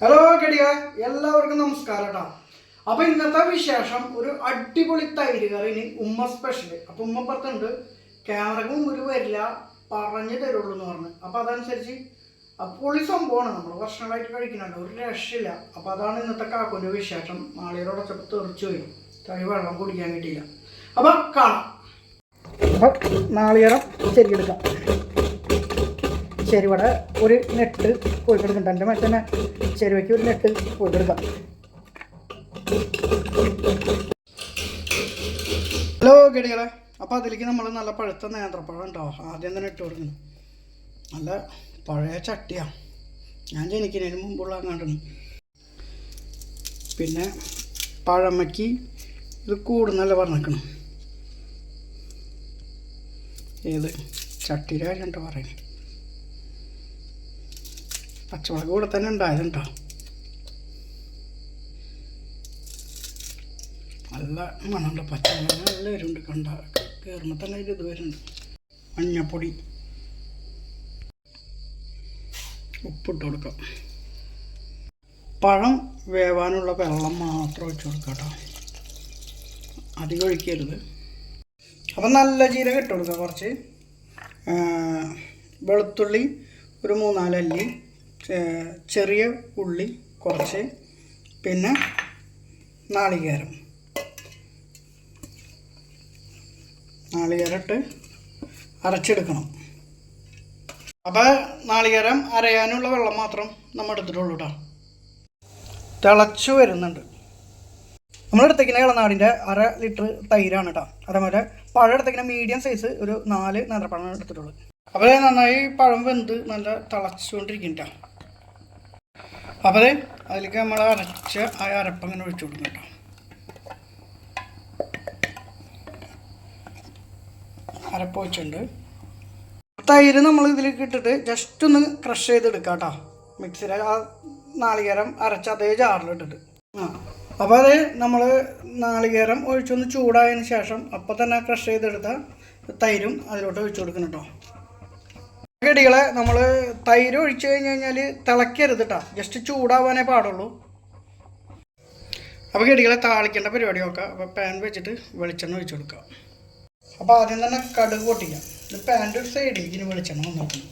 Hello കടികളെ. എല്ലാവർക്കും നമസ്കാരം കേട്ടോ അപ്പൊ ഇന്നത്തെ വിശേഷം ഒരു അടിപൊളി തൈര് കറി ഇനി ഉമ്മ സ്പെഷ്യൽ അപ്പൊ ഉമ്മ പുറത്തുണ്ട്. ക്യാമറക്ക് ഒരു വരില്ല. പറഞ്ഞു തരുള്ളൂ എന്ന് പറഞ്ഞു. അപ്പൊ അതനുസരിച്ച് പൊളി സംഭവമാണ്. നമ്മൾ വർഷങ്ങളായിട്ട് കഴിക്കുന്നുണ്ട്. ഒരു രക്ഷയില്ല. അപ്പൊ അതാണ് ഇന്നത്തെ കാക്കൂന്റെ വിശേഷം. മാളിയരോടൊച്ചപ്പോൾ തെറിച്ചു വരും തൈ വെള്ളം കുടിക്കാൻ കിട്ടിയില്ല. അപ്പൊ കാണാം. അപ്പൊ നാളികേരം ശരിയെടുക്കാം ശരി ഒരു നെട്ട് കോഴിക്കെടുക്കുന്നുണ്ട് എന്റെ മറ്റന്നെ ചെരുവയ്ക്ക് ഒരു നെട്ട് കോഴിക്കെടുക്കാം ഹലോ ഗടികളെ അപ്പോൾ അതിലേക്ക് നമ്മൾ നല്ല പഴുത്ത നേന്ത്രപ്പഴം ഉണ്ടോ? ആദ്യം തന്നെ ഇട്ട് കൊടുക്കുന്നു. നല്ല പഴയ ചട്ടിയാണ് ഞാൻ ജനിക്കുന്നതിന് മുമ്പുള്ള അങ്ങാണ്ടാണ്. പിന്നെ പഴമയ്ക്ക് ഇത് കൂടുന്നല്ല പറഞ്ഞേക്കണം. ഏത്? കാര്യമുണ്ടോ പറയുന്നത്? പച്ചമുളക് കൂടെ തന്നെ ഉണ്ടായതുണ്ടോ നല്ല മണമുണ്ട് പച്ചമുളക് നല്ല എരുണ്ട് കണ്ട കയറുമ്പോൾ തന്നെ ഒരു ഇത് വരുന്നുണ്ട്. മഞ്ഞപ്പൊടി. ഉപ്പിട്ട് കൊടുക്കാം. പഴം വേവാനുള്ള വെള്ളം മാത്രം ഒഴിച്ച് കൊടുക്കാം കേട്ടോ അധികം ഒഴിക്കരുത്. അപ്പം നല്ല ജീരകം ഇട്ട് കൊടുക്കുക കുറച്ച്. വെളുത്തുള്ളി ഒരു മൂന്നാലല്ലി. ചെറിയ ഉള്ളി കുറച്ച് പിന്നെ നാളികേരം. നാളികേരട്ട് അരച്ചെടുക്കണം. അപ്പോൾ നാളികേരം അരയാനുള്ള വെള്ളം മാത്രം നമ്മൾ എടുത്തിട്ടുള്ളൂ കേട്ടോ തിളച്ചു വരുന്നുണ്ട്. നമ്മളെടുത്തേക്കുന്ന ഇളനാടിന്റെ അര ലിറ്റർ തൈരാണ് കേട്ടോ അതേപോലെ പഴം എടുത്തേക്കുന്ന മീഡിയം സൈസ് ഒരു നാല് നേന്ത്രപ്പഴം എടുത്തിട്ടുള്ളൂ അപ്പോൾ നന്നായി പഴം വെന്ത് നല്ല തിളച്ചുകൊണ്ടിരിക്കും കേട്ടോ അപ്പോൾ അത് അതിലേക്ക് നമ്മൾ അരച്ച ആ അരപ്പ് അങ്ങനെ ഒഴിച്ചു കൊടുക്കും കേട്ടോ. അരപ്പ് ഒഴിച്ചിട്ടുണ്ട്. തൈര് നമ്മൾ ഇതിലേക്ക് ഇട്ടിട്ട് ജസ്റ്റ് ഒന്ന് ക്രഷ് ചെയ്തെടുക്കാം കേട്ടോ. മിക്സിയിൽ ആ നാളികേരം അരച്ച അതേ ജാറിലിട്ടിട്ട് ആ അപ്പോൾ അത് നമ്മൾ നാളികേരം ഒഴിച്ചൊന്ന് ചൂടായതിന് ശേഷം അപ്പോൾ തന്നെ ക്രഷ് ചെയ്തെടുത്ത തൈരും അതിലോട്ട് ഒഴിച്ചു കൊടുക്കണം കേട്ടോ. കടികളെ നമ്മൾ തൈര് ഒഴിച്ച് കഴിഞ്ഞ് കഴിഞ്ഞാൽ തിളക്കരുത് കേട്ടോ ജസ്റ്റ് ചൂടാവാനേ പാടുള്ളൂ. അപ്പോൾ കടികളെ താളിക്കേണ്ട പരിപാടി നോക്കാം. അപ്പോൾ പാൻ വെച്ചിട്ട് വെളിച്ചെണ്ണ ഒഴിച്ചു കൊടുക്കാം. അപ്പോൾ ആദ്യം തന്നെ കടുക് പൊട്ടിക്കാം. ഇത് പാന്റെ ഒരു സൈഡിലേക്ക് ഇനി വെളിച്ചെണ്ണ നോക്കണം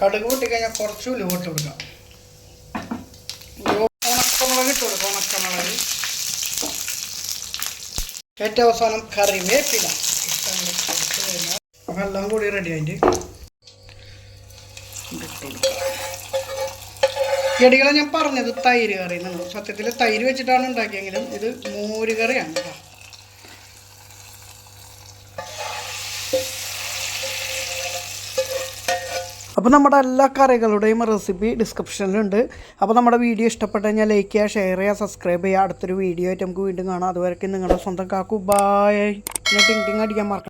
കടുക് പൊട്ടിക്കഴിഞ്ഞാൽ കുറച്ച് ഉലുവ ഇട്ട് കൊടുക്കാം. ഉണക്കമുളക് ഇട്ട് കൊടുക്കാം ഉണക്കമുളക്. ഏറ്റവും അവസാനം കറിവേപ്പില. എല്ലാം കൂടി റെഡി ആയിട്ട് ചെടികളെ ഞാൻ പറഞ്ഞത് തൈര് കറി എന്നാണ് സത്യത്തിൽ തൈര് വെച്ചിട്ടാണ് ഉണ്ടാക്കിയെങ്കിലും ഇത് മോര് കറിയാണ് കേട്ടോ. അപ്പോൾ നമ്മുടെ എല്ലാ കറികളുടെയും റെസിപ്പി ഡിസ്ക്രിപ്ഷനിലുണ്ട് അപ്പോൾ നമ്മുടെ വീഡിയോ ഇഷ്ടപ്പെട്ട് കഴിഞ്ഞാൽ ലൈക്ക് ചെയ്യുക ഷെയർ ചെയ്യുക സബ്സ്ക്രൈബ് ചെയ്യുക. അടുത്തൊരു വീഡിയോ ആയിട്ട് നമുക്ക് വീണ്ടും കാണാം. അതുവരെയ്ക്കും നിങ്ങളുടെ സ്വന്തം കാക്കു. ബായ് പിന്നെ ടിങ് ടിങ് അടിക്കാൻ മറക്കാം